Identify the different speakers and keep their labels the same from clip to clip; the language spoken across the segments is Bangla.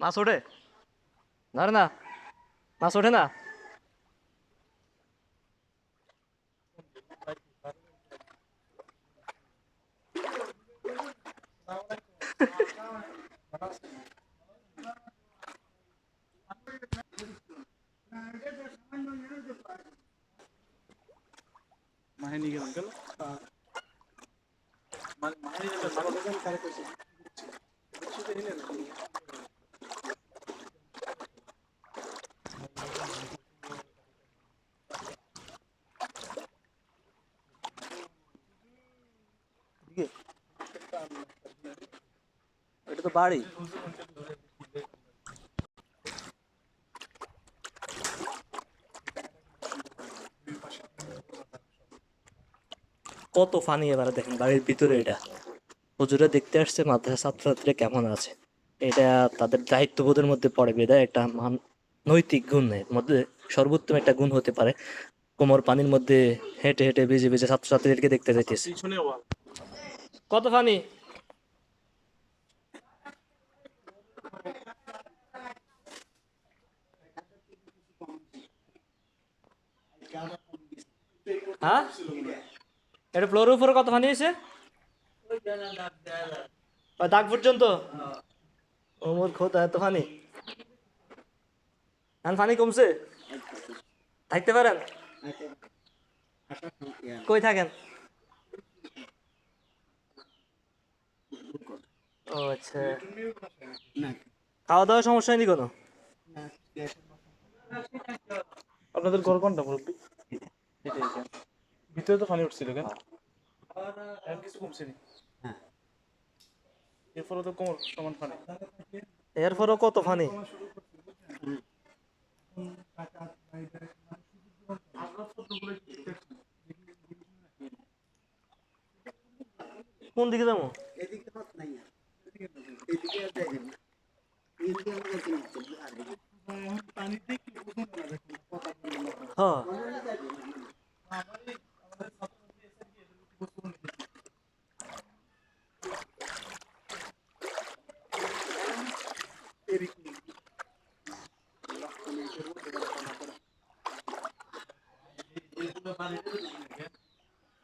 Speaker 1: நான் சொல்லு நரணா நான்
Speaker 2: சொல்லுண்ணா ಮಹನಿಗೆ ಅಂಕಲ್ ಮಹನಿಗೆ ಮಲಗದನ್ ಕಾರ್ಯಕ್ರಮ Yeah.
Speaker 1: এটা তো বাড়ি। কত ফানি এবারে দেখেন বাড়ির ভিতরে এটা। হুজুরা দেখতে আসছে মাদ্রাসা ছাত্রছাত্রীরা কেমন আছে। এটা তাদের দায়িত্ববোধের মধ্যে পড়ে বেদায়, একটা মান নৈতিক গুণ এর মধ্যে সর্বোত্তম একটা গুণ হতে পারে। কোমর পানির মধ্যে হেঁটে হেঁটে বেজে বেজে ছাত্রছাত্রীদেরকে দেখতে যাইতেছে। কত ফানি হ্যাঁ? এটা ফ্লোরের উপরে কত ফানি হয়েছে দাগ পর্যন্ত? ওমর খোদা এত ফানি এখন ফানি কমছে? থাকতে পারেন? কই থাকেন? ও আচ্ছা। খাওয়া দাওয়ার সমস্যা হয়নি কোনো?
Speaker 2: আপনাদের ঘর কোনটা মুরব্বী? ভিতরে তো পানি উঠছিল কেন? এখন কিছু কমছে নি এরপরে তো কোমর সমান পানি।
Speaker 1: এরপরও কত ফানি কোন দিকে যাব?
Speaker 3: এদিকে পথ নাই এদিকে আর দেখেন না। এদিকে আমরা দেখি না তো, আর এদিকে।
Speaker 1: হ্যাঁ।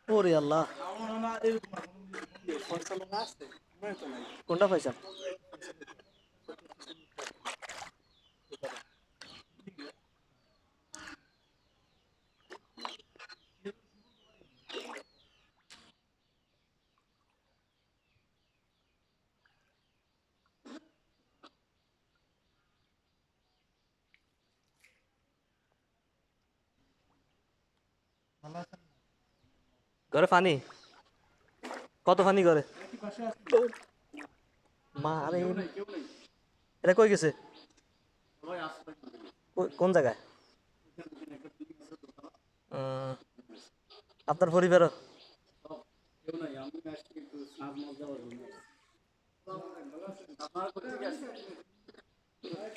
Speaker 1: ওরে আল্লাহ। কোনটা পয়সা ঘরে ফানি? কত ফানি করে মা, আরে। এটা কই গেছে? কোন জায়গায়? আপনার পরিবার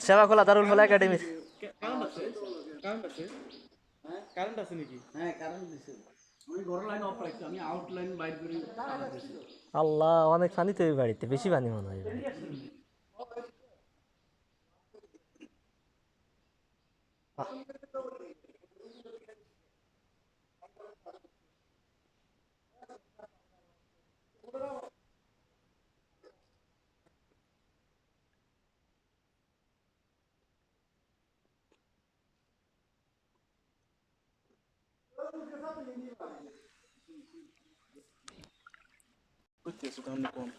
Speaker 1: সেবা খোলা, দারুল খোলা একাডেমি
Speaker 2: কারেন্ট আছে কারেন্ট আছে নাকি?
Speaker 3: হ্যাঁ, কারেন্ট দিছে। আমি ঘর লাইন অফ রাখছি আমি আউটলাইন বাইর করে
Speaker 1: আল্লাহ অনেক পানি তো এই বাড়িতে বেশি পানি মনে হয়। এই বাড়িতে।
Speaker 2: করতে আছে তাহলে কোন